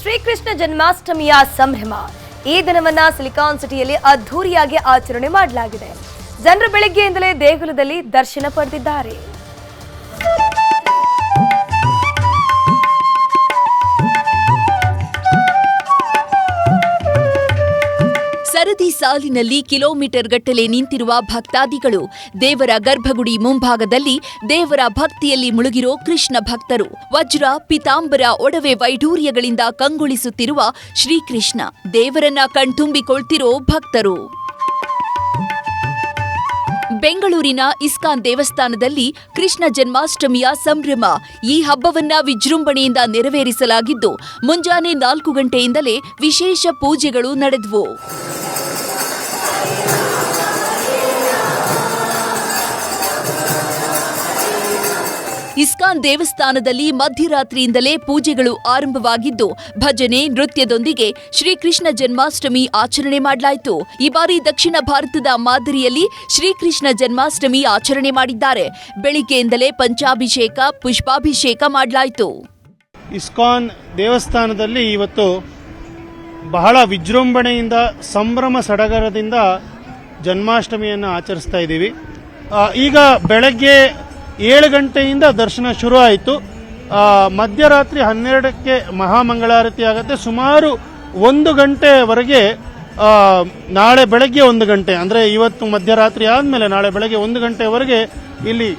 ಶ್ರೀಕೃಷ್ಣ ಜನ್ಮಾಷ್ಟಮಿಯ ಸಂಭ್ರಮ. ಈ ದಿನವನ್ನ ಸಿಲಿಕಾನ್ ಸಿಟಿಯಲ್ಲಿ ಅದ್ಧೂರಿಯಾಗಿ ಆಚರಣೆ ಮಾಡಲಾಗಿದೆ. ಜನರು ಬೆಳಗ್ಗೆಯಿಂದಲೇ ದೇಗುಲದಲ್ಲಿ ದರ್ಶನ ಪಡೆದಿದ್ದಾರೆ. ಸಾಲಿನಲ್ಲಿ ಕಿಲೋಮೀಟರ್ ಗಟ್ಟಲೆ ನಿಂತಿರುವ ಭಕ್ತಾದಿಗಳು ದೇವರ ಗರ್ಭಗುಡಿ ಮುಂಭಾಗದಲ್ಲಿ ದೇವರ ಭಕ್ತಿಯಲ್ಲಿ ಮುಳುಗಿರೋ ಕೃಷ್ಣ ಭಕ್ತರು. ವಜ್ರ, ಪಿತಾಂಬರ, ಒಡವೆ ವೈಢೂರ್ಯಗಳಿಂದ ಕಂಗೊಳಿಸುತ್ತಿರುವ ಶ್ರೀಕೃಷ್ಣ ದೇವರನ್ನ ಕಣ್ತುಂಬಿಕೊಳ್ತಿರೋ ಭಕ್ತರು. ಬೆಂಗಳೂರಿನ ಇಸ್ಕಾನ್ ದೇವಸ್ಥಾನದಲ್ಲಿ ಕೃಷ್ಣ ಜನ್ಮಾಷ್ಟಮಿಯ ಸಂಭ್ರಮ ಈ ಹಬ್ಬವನ್ನ ವಿಜೃಂಭಣೆಯಿಂದ ನೆರವೇರಿಸಲಾಗಿದ್ದು ಮುಂಜಾನೆ ನಾಲ್ಕು ಗಂಟೆಯಿಂದಲೇ ವಿಶೇಷ ಪೂಜೆಗಳು ನಡೆದವು. ಇಸ್ಕಾನ್ ದೇವಸ್ಥಾನದಲ್ಲಿ ಮಧ್ಯರಾತ್ರಿಯಿಂದಲೇ ಪೂಜೆಗಳು ಆರಂಭವಾಗಿದ್ದು, ಭಜನೆ, ನೃತ್ಯದೊಂದಿಗೆ ಶ್ರೀಕೃಷ್ಣ ಜನ್ಮಾಷ್ಟಮಿ ಆಚರಣೆ ಮಾಡಲಾಯಿತು. ಈ ಬಾರಿ ದಕ್ಷಿಣ ಭಾರತದ ಮಾದರಿಯಲ್ಲಿ ಶ್ರೀಕೃಷ್ಣ ಜನ್ಮಾಷ್ಟಮಿ ಆಚರಣೆ ಮಾಡಿದ್ದಾರೆ. ಬೆಳಿಗ್ಗೆಯಿಂದಲೇ ಪಂಚಾಭಿಷೇಕ, ಪುಷ್ಪಾಭಿಷೇಕ ಮಾಡಲಾಯಿತು. ಇಸ್ಕಾನ್ ದೇವಸ್ಥಾನದಲ್ಲಿ ಇವತ್ತು ಬಹಳ ವಿಜೃಂಭಣೆಯಿಂದ, ಸಂಭ್ರಮ ಸಡಗರದಿಂದ ಜನ್ಮಾಷ್ಟಮಿಯನ್ನು ಆಚರಿಸ್ತಾ ಇದ್ದೀವಿ. ಈಗ ಬೆಳಗ್ಗೆ ಏಳು ಗಂಟೆಯಿಂದ ದರ್ಶನ ಶುರು ಆಯಿತು ಮಧ್ಯರಾತ್ರಿ ಹನ್ನೆರಡಕ್ಕೆ ಮಹಾಮಂಗಳಾರತಿ ಆಗುತ್ತೆ. ಸುಮಾರು ಒಂದು ಗಂಟೆವರೆಗೆ ನಾಳೆ ಬೆಳಗ್ಗೆ ಒಂದು ಗಂಟೆ, ಅಂದರೆ ಇವತ್ತು ಮಧ್ಯರಾತ್ರಿ ಆದಮೇಲೆ ನಾಳೆ ಬೆಳಗ್ಗೆ ಒಂದು ಗಂಟೆವರೆಗೆ ಇಲ್ಲಿ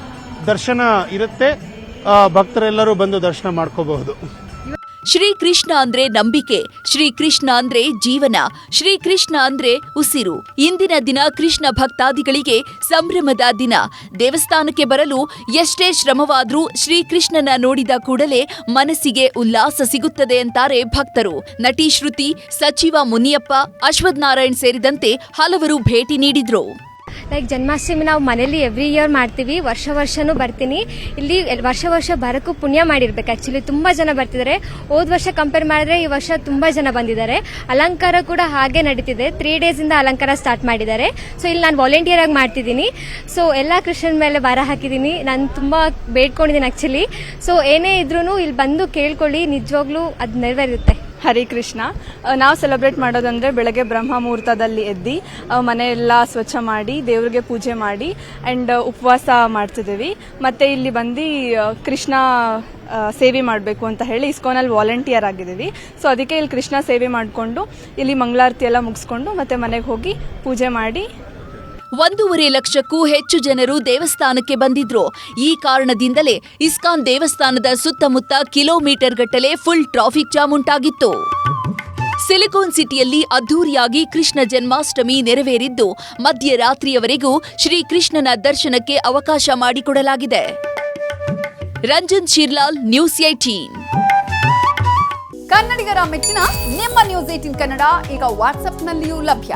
ದರ್ಶನ ಇರುತ್ತೆ. ಭಕ್ತರೆಲ್ಲರೂ ಬಂದು ದರ್ಶನ ಮಾಡ್ಕೋಬಹುದು. ಶ್ರೀಕೃಷ್ಣ ಅಂದ್ರೆ ನಂಬಿಕೆ, ಶ್ರೀಕೃಷ್ಣ ಅಂದ್ರೆ ಜೀವನ, ಶ್ರೀಕೃಷ್ಣ ಅಂದ್ರೆ ಉಸಿರು. ಇಂದಿನ ದಿನ ಕೃಷ್ಣ ಭಕ್ತಾದಿಗಳಿಗೆ ಸಂಭ್ರಮದ ದಿನ. ದೇವಸ್ಥಾನಕ್ಕೆ ಬರಲು ಎಷ್ಟೇ ಶ್ರಮವಾದ್ರೂ ಶ್ರೀಕೃಷ್ಣನ ನೋಡಿದ ಕೂಡಲೇ ಮನಸ್ಸಿಗೆ ಉಲ್ಲಾಸ ಸಿಗುತ್ತದೆ ಅಂತಾರೆ ಭಕ್ತರು. ನಟಿ ಶ್ರುತಿ, ಸಚಿವ ಮುನಿಯಪ್ಪ ಅಶ್ವಥ್ ನಾರಾಯಣ್ ಸೇರಿದಂತೆ ಹಲವರು ಭೇಟಿ ನೀಡಿದ್ರು. ಲೈಕ್ ಜನ್ಮಾಷ್ಟಮಿ ನಾವು ಮನೇಲಿ ಎವ್ರಿ ಇಯರ್ ಮಾಡ್ತೀವಿ. ವರ್ಷ ವರ್ಷನೂ ಬರ್ತೀನಿ. ಇಲ್ಲಿ ವರ್ಷ ವರ್ಷ ಬರೋಕ್ಕೂ ಪುಣ್ಯ ಮಾಡಿರ್ಬೇಕು. ಆ್ಯಕ್ಚುಲಿ ತುಂಬ ಜನ ಬರ್ತಿದ್ದಾರೆ. ಹೋದ ವರ್ಷ ಕಂಪೇರ್ ಮಾಡಿದ್ರೆ ಈ ವರ್ಷ ತುಂಬ ಜನ ಬಂದಿದ್ದಾರೆ. ಅಲಂಕಾರ ಕೂಡ ಹಾಗೆ ನಡೀತಿದೆ. ತ್ರೀ ಡೇಸಿಂದ ಅಲಂಕಾರ ಸ್ಟಾರ್ಟ್ ಮಾಡಿದ್ದಾರೆ. ಸೊ ಇಲ್ಲಿ ನಾನು ವಾಲಂಟಿಯರ್ ಆಗಿ ಮಾಡ್ತಿದ್ದೀನಿ. ಸೊ ಎಲ್ಲ ಕೃಷ್ಣನ ಮೇಲೆ ಬರ ಹಾಕಿದ್ದೀನಿ. ನಾನು ತುಂಬ ಬೇಡ್ಕೊಂಡಿದ್ದೀನಿ ಆ್ಯಕ್ಚುಲಿ ಸೊ ಏನೇ ಇದ್ರೂ ಇಲ್ಲಿ ಬಂದು ಕೇಳ್ಕೊಳ್ಳಿ. ನಿಜವಾಗ್ಲೂ ಅದು ನೆರವೇರುತ್ತೆ. ಹರಿ ಕೃಷ್ಣ. ನಾವು ಸೆಲೆಬ್ರೇಟ್ ಮಾಡೋದಂದ್ರೆ ಬೆಳಗ್ಗೆ ಬ್ರಹ್ಮ ಮುಹೂರ್ತದಲ್ಲಿ ಎದ್ದು ಮನೆಯೆಲ್ಲ ಸ್ವಚ್ಛ ಮಾಡಿ, ದೇವ್ರಿಗೆ ಪೂಜೆ ಮಾಡಿ ಆ್ಯಂಡ್ ಉಪವಾಸ ಮಾಡ್ತಿದ್ದೀವಿ. ಮತ್ತೆ ಇಲ್ಲಿ ಬಂದು ಕೃಷ್ಣ ಸೇವೆ ಮಾಡಬೇಕು ಅಂತ ಹೇಳಿ ಇಸ್ಕೋನಲ್ಲಿ ವಾಲಂಟಿಯರ್ ಆಗಿದ್ದೀವಿ. ಸೊ ಅದಕ್ಕೆ ಇಲ್ಲಿ ಕೃಷ್ಣ ಸೇವೆ ಮಾಡಿಕೊಂಡು, ಇಲ್ಲಿ ಮಂಗಳಾರತಿ ಎಲ್ಲ ಮುಗಿಸ್ಕೊಂಡು ಮತ್ತೆ ಮನೆಗೆ ಹೋಗಿ ಪೂಜೆ ಮಾಡಿ ಒಂದೂವರೆ ಲಕ್ಷಕ್ಕೂ ಹೆಚ್ಚು ಜನರು ದೇವಸ್ಥಾನಕ್ಕೆ ಬಂದಿದ್ರು. ಈ ಕಾರಣದಿಂದಲೇ ಇಸ್ಕಾನ್ ದೇವಸ್ಥಾನದ ಸುತ್ತಮುತ್ತ ಕಿಲೋಮೀಟರ್ ಗಟ್ಟಲೆ ಫುಲ್ ಟ್ರಾಫಿಕ್ ಜಾಮ್ ಉಂಟಾಗಿತ್ತು. ಸಿಲಿಕಾನ್ ಸಿಟಿಯಲ್ಲಿ ಅದ್ದೂರಿಯಾಗಿ ಕೃಷ್ಣ ಜನ್ಮಾಷ್ಟಮಿ ನೆರವೇರಿದ್ದು ಮಧ್ಯರಾತ್ರಿಯವರೆಗೂ ಶ್ರೀಕೃಷ್ಣನ ದರ್ಶನಕ್ಕೆ ಅವಕಾಶ ಮಾಡಿಕೊಡಲಾಗಿದೆ. ರಂಜನ್ ಶಿರ್ಲಾಲ್, ನ್ಯೂಸ್ ಏಟೀನ್ ಕನ್ನಡಿಗರ ಮೆಚ್ಚಿನ ನಿಮ್ಮ ನ್ಯೂಸ್ ಏಟೀನ್ ಕನ್ನಡ ಈಗ ವಾಟ್ಸ್ಆಪ್ನಲ್ಲಿಯೂ ಲಭ್ಯ.